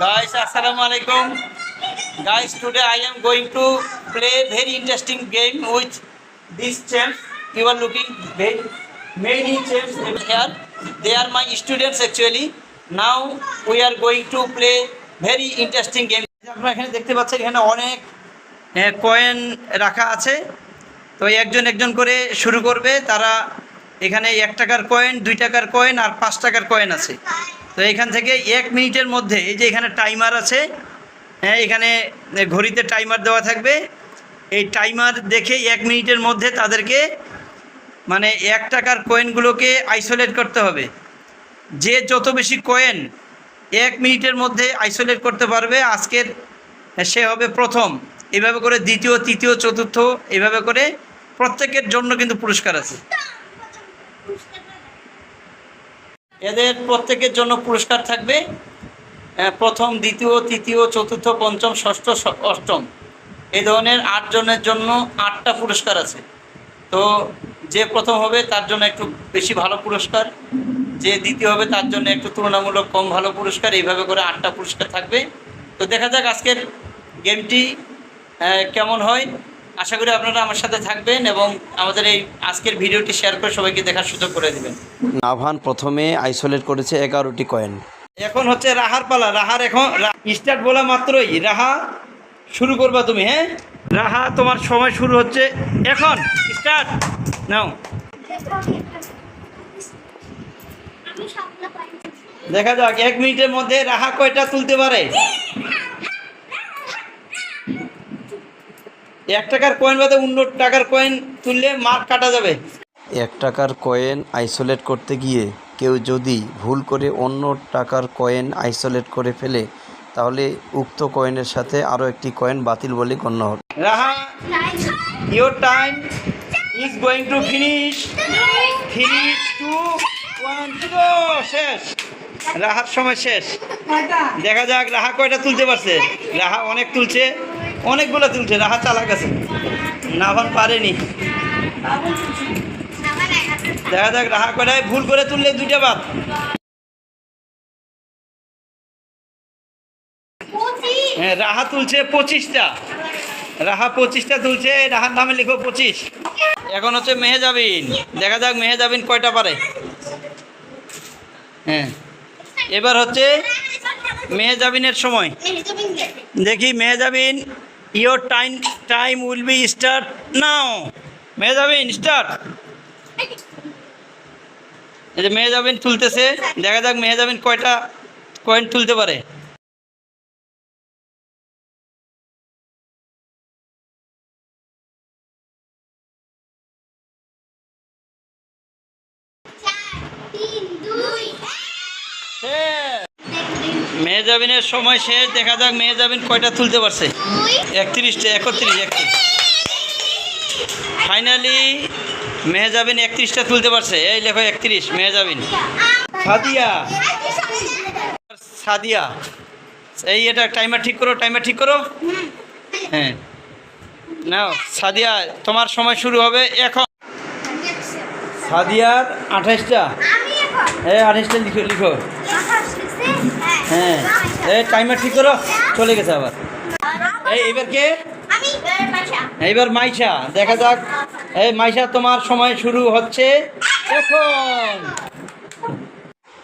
Guys, assalamu alaikum. Guys, today I am going to play very interesting game with these champs. You are looking very many champs here. They are my students actually. Now we are going to play very interesting game. আপনারা এখানে দেখতে পাচ্ছেন এখানে অনেক coin রাখা আছে তো একজন একজন করে শুরু করবে তারা এখানে এক টাকার কয়েন দুই টাকার কয়েন আর পাঁচ টাকার কয়েন আছে তো এখান থেকে এক মিনিটের মধ্যে, এই যে এখানে টাইমার আছে হ্যাঁ এখানে ঘড়িতে টাইমার দেওয়া থাকবে। এই টাইমার দেখে এক মিনিটের মধ্যে তাদেরকে মানে এক টাকার কয়েনগুলোকে আইসোলেট করতে হবে। যে যত বেশি কয়েন এক মিনিটের মধ্যে আইসোলেট করতে পারবে, আজকের সে হবে প্রথম। এভাবে করে দ্বিতীয়, তৃতীয়, চতুর্থ, এভাবে করে প্রত্যেকের জন্য কিন্তু পুরস্কার আছে। এদের প্রত্যেকের জন্য পুরস্কার থাকবে প্রথম, দ্বিতীয়, তৃতীয়, চতুর্থ, পঞ্চম, ষষ্ঠ অষ্টম। এই ধরনের আটজনের জন্য আটটা পুরস্কার আছে। তো যে প্রথম হবে তার জন্য একটু বেশি ভালো পুরস্কার, যে দ্বিতীয় হবে তার জন্য একটু তুলনামূলক কম ভালো পুরস্কার, এইভাবে করে আটটা পুরস্কার থাকবে। তো দেখা যাক আজকের গেমটি কেমন হয়। আশা করি আপনারা আমার সাথে থাকবেন এবং আমাদের এই আজকের ভিডিওটি শেয়ার করে সবাইকে দেখার সুযোগ করে দেবেন। নাভান প্রথমে আইসোলেট করেছে এগারোটি কয়েন। এখন হচ্ছে রাহার পালা। রাহার এখন স্টার্ট বলা মাত্রই। রাহা শুরু করবা তুমি হ্যাঁ? রাহা তোমার সময় শুরু হচ্ছে এখন। স্টার্ট। নাও। দেখা যাক এক মিনিটের মধ্যে রাহা কয়টা তুলতে পারে? এক টাকার কয়েন বাদে অন্য টাকার কয়েন তুললে মার্ক কাটা যাবে। এক টাকার কয়েন আইসোলেট করতে গিয়ে কেউ যদি ভুল করে অন্য টাকার কয়েন আইসোলেট করে ফেলে তাহলে উক্ত কয়েনের সাথে আরও একটি কয়েন বাতিল বলে গণ্য হবে। Raha your time is going to finish three two one zero শেষ। রাহার সময় শেষ। দেখা যাক রাহা কয়টা তুলতে পারছে? রাহা অনেক তুলছে। অনেকগুলো তুলছে, রাহা চালাক আছে। নাভান পারেনি। দেখা যাক, রাহা কয়টায় ভুল করে তুললে দুইটা বাদ। হ্যাঁ রাহা তুলছে পঁচিশটা। রাহা পঁচিশটা তুলছে, রাহার নামে লিখো পঁচিশ। এখন হচ্ছে মেহেজাবিন। দেখা যাক মেহেজাবিন কয়টা পারে। হ্যাঁ এবার হচ্ছে মেহেজাবিনের সময়। দেখি Mehjabin your time time will be start now Mehjabin start এই যে মেহেজাবিন তুলতেছে, দেখা যাক মেজাবিন কয়টা কয়েন তুলতে পারে। মেহজাবিনের সময় শেষ দেখা যাক মেহজাবিন কয়টা তুলতে পারছে। একত্রিশটা একত্রিশ একত্রিশ। ফাইনালি মেহজাবিন একত্রিশটা তুলতে পারছে। এই লেখো একত্রিশ মেহজাবিন সাদিয়া। সাদিয়া। এই এটা টাইমার ঠিক করো টাইমার ঠিক করো। হ্যাঁ। নাও সাদিয়া তোমার সময় শুরু হবে এখন। সাদিয়ার আঠাইশটা এখন। আঠাইশটা লিখো লিখো। হ্যাঁ। এই টাইমার ঠিক করো চলে গেছে আবার। এই এবার কে? এইবার মাইশা দেখা যাক। এই মাইশা তোমার সময় শুরু হচ্ছে এখন।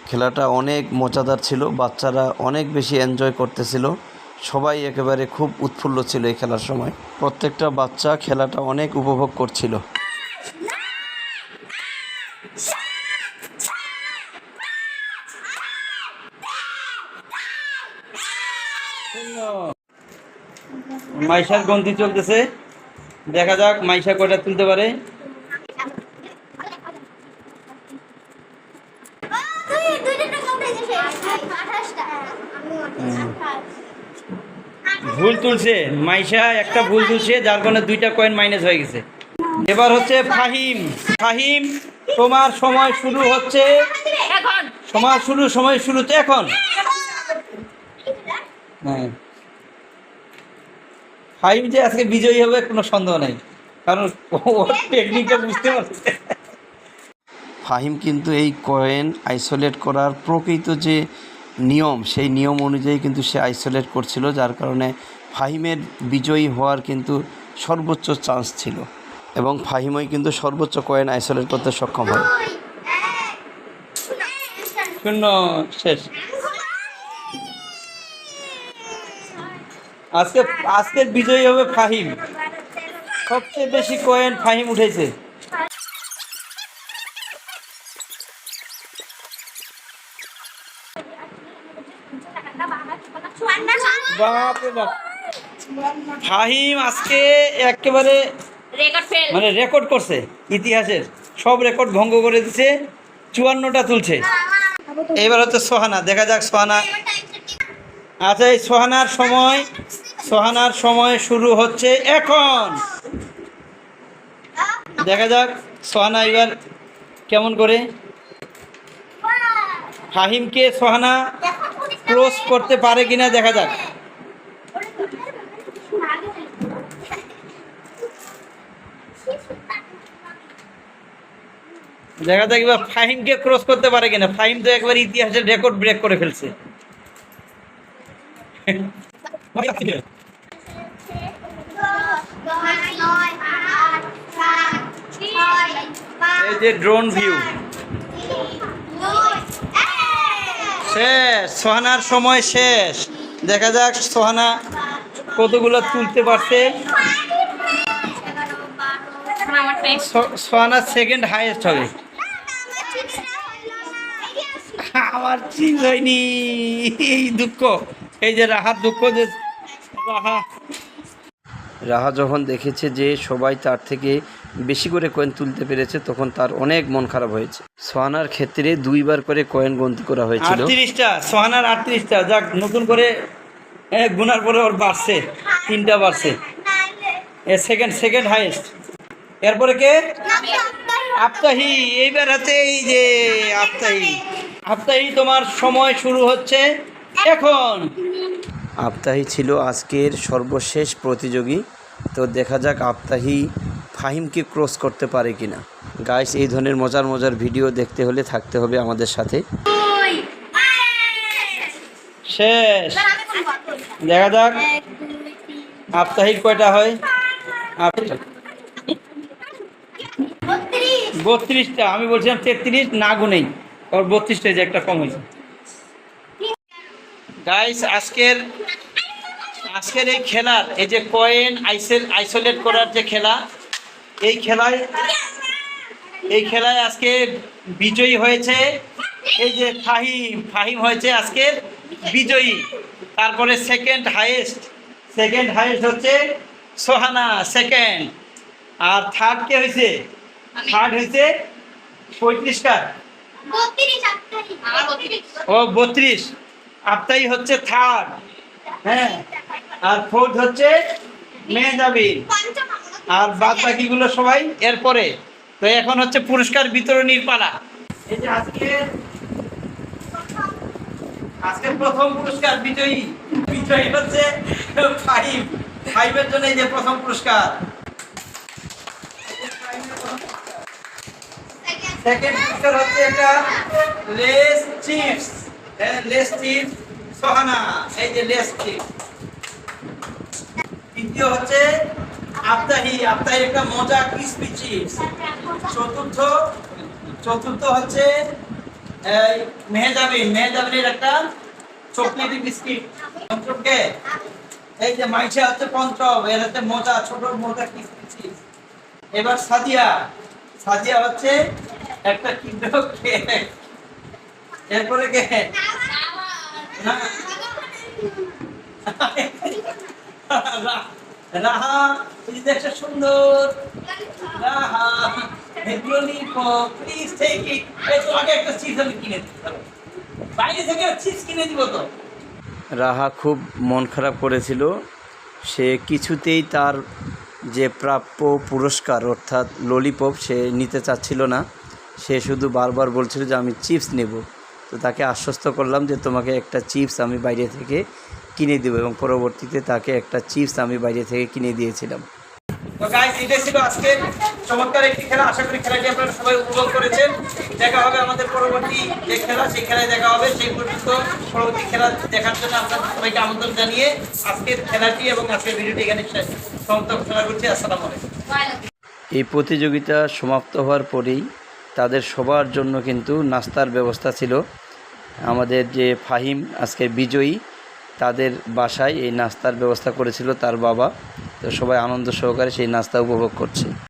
খেলাটা অনেক মজাদার ছিল বাচ্চারা অনেক বেশি এনজয় করতেছিল। সবাই একেবারে খুব উৎফুল্ল ছিল এই খেলার সময়। প্রত্যেকটা বাচ্চা খেলাটা অনেক উপভোগ করছিল। মাইশার গন্তি চলতেছে। দেখা যাক মাইশা কয়টা তুলতে পারে। ভুল তুলছে। মাইশা একটা ভুল তুলছে যার কারণে দুইটা কয়েন মাইনাস হয়ে গেছে। এবার হচ্ছে ফাহিম। ফাহিম তোমার সময় শুরু হচ্ছে। এখন। সময় শুরু সময় শুরু তো এখন। হ্যাঁ ফাহিম যে আজকে বিজয়ী হবে কোনো সন্দেহ নাই। কারণ ওর টেকনিকটা বুঝতে পারছে। ফাহিম কিন্তু এই কয়েন আইসোলেট করার প্রকৃত যে নিয়ম সেই নিয়ম অনুযায়ী কিন্তু সে আইসোলেট করছিল যার কারণে ফাহিমের বিজয়ী হওয়ার কিন্তু সর্বোচ্চ চান্স ছিল। এবং ফাহিমই কিন্তু সর্বোচ্চ কয়েন আইসোলেট করতে সক্ষম হয়। শূন্য শেষ। আজকে আজকের বিজয়ী হবে ফাহিম। সবচেয়ে বেশি কয়েন ফাহিম উঠেছে। বাপরে বাপ ফাহিম আজকে একেবারে মানে রেকর্ড করছে ইতিহাসের সব রেকর্ড ভঙ্গ করে দিছে চুয়ান্নটা তুলছে। এবার হচ্ছে সোহানা দেখা যাক সোহানা। আচ্ছা এই সোহানার সময় সোহানার সময় শুরু হচ্ছে এখন। দেখা যাক, সোহানা এবার কেমন করে? ফাহিমকে সোহানা ক্রস করতে পারে কিনা দেখা যাক। দেখা যাক এবার ফাহিমকে ক্রস করতে পারে কিনা। ফাহিম তো একবার ইতিহাসের রেকর্ড ব্রেক করে ফেলছে। এই যে ড্রোন ভিউ শেষ, সোহানার সময় শেষ। দেখা যাক সোহানা কতগুলো তুলতে পারছে। সো- সোহানার সেকেন্ড হাইয়েস্ট হবে। আমার চিজ হয়নি। এই দুঃখ। এই যে রাহার দুঃখ যে রাহা। রাহা যখন দেখেছে যে সবাই তার থেকে বেশি করে কয়েন তুলতে পেরেছে তখন তার অনেক মন খারাপ হয়েছে। সোহানার ক্ষেত্রে দুইবার করে কয়েন গন্তি করা হয়েছিল। আটত্রিশটা সোহানার আটত্রিশটা যাক নতুন করে গুনার পরে ওর বাড়ছে তিনটা বাড়ছে। সেকেন্ড সেকেন্ড হাইয়েস্ট এরপরে কে? আপতাহি এইবার হাতে এই যে আপতাহি আপতাহি তোমার সময় শুরু হচ্ছে এখন। আফতাহি ছিল আজকের সর্বশেষ প্রতিযোগী। তো দেখা যাক আফতাহি ফাহিমকে ক্রস করতে পারে কিনা। গাইস এই ধরনের মজার মজার ভিডিও দেখতে হলে থাকতে হবে আমাদের সাথে। শেষ। দেখা যাক। আপতাহির কয়টা হয়? বত্রিশটা। আমি বলছিলাম তেত্রিশ না গুনেই ওর বত্রিশটা যে একটা কম হয়েছে। গাইস আজকের আজকের এই খেলার এই যে কয়েন আইসেল আইসোলেট করার যে খেলা এই খেলায় এই খেলায় আজকে বিজয়ী হয়েছে এই যে ফাহিম ফাহিম হয়েছে আজকের বিজয়ী। তারপরে সেকেন্ড হাইয়েস্ট সেকেন্ড হাইয়েস্ট হচ্ছে সোহানা সেকেন্ড আর থার্ড কে হয়েছে? থার্ড হয়েছে পঁয়ত্রিশ কার ও বত্রিশ আপতাই হচ্ছে থার্ড হ্যাঁ। আর ফোর্থ হচ্ছে মেহজাবিন আর বাদ বাকিগুলো সবাই এরপরে। তো এখন হচ্ছে পুরস্কার বিতরণীর পালা। এই যে আজকে আজকে প্রথম পুরস্কার বিজয়ী। বিজয়ী হচ্ছে ফাইভ। ফাইভের জন্য যে প্রথম পুরস্কার। সেকেন্ড পুরস্কার হচ্ছে একটা Lay's chips. Lay's chips. Sohana, এই যে লেস চিপস তৃতীয় হচ্ছে আপতাহি আপতাহি একটা মজা ক্রিসপি চিপস চতুর্থ চতুর্থ হচ্ছে মেহজাবিন। মেহজাবিনের একটা চকলেটি বিস্কিট। পঞ্চমকে, এই যে মাইশা হচ্ছে পঞ্চম। এর হচ্ছে মজা, ছোট মজা ক্রিসপি চিপস এবার সাদিয়া। সাদিয়া হচ্ছে একটা কিন্ডার এরপরে কে? রাহা খুব মন খারাপ করেছিল। সে কিছুতেই তার যে প্রাপ্য পুরস্কার, অর্থাৎ ললিপপ সে নিতে চাচ্ছিল না। সে শুধু বারবার বলছিল যে আমি চিপস নেব। তো তাকে আশ্বস্ত করলাম যে তোমাকে একটা চিপস আমি বাইরে থেকে কিনে দেবো এবং পরবর্তীতে তাকে একটা চিপস আমি বাইরে থেকে কিনে দিয়েছিলাম। তো গাইস এটা ছিল আজকে চমৎকার একটি খেলা। আশা করি খেলাটি আপনারা সবাই উপভোগ করেছেন। দেখা হবে আমাদের পরবর্তী যে খেলা সেই খেলায় দেখা হবে। সেই পর্যন্ত পরবর্তী খেলা দেখার জন্য আপনাদের সবাইকে আমন্ত্রণ জানিয়ে আজকের খেলাটি এবং আজকের ভিডিওটি এখানে সমাপ্ত ঘোষণা করছি। আসসালামু আলাইকুম। এই প্রতিযোগিতা সমাপ্ত হওয়ার পরেই তাদের সবার জন্য কিন্তু নাস্তার ব্যবস্থা ছিল। আমাদের যে ফাহিম, আজকে বিজয়ী, তাদের বাসায় এই নাস্তার ব্যবস্থা করেছিল তার বাবা। তো সবাই আনন্দ সহকারে সেই নাস্তা উপভোগ করছে।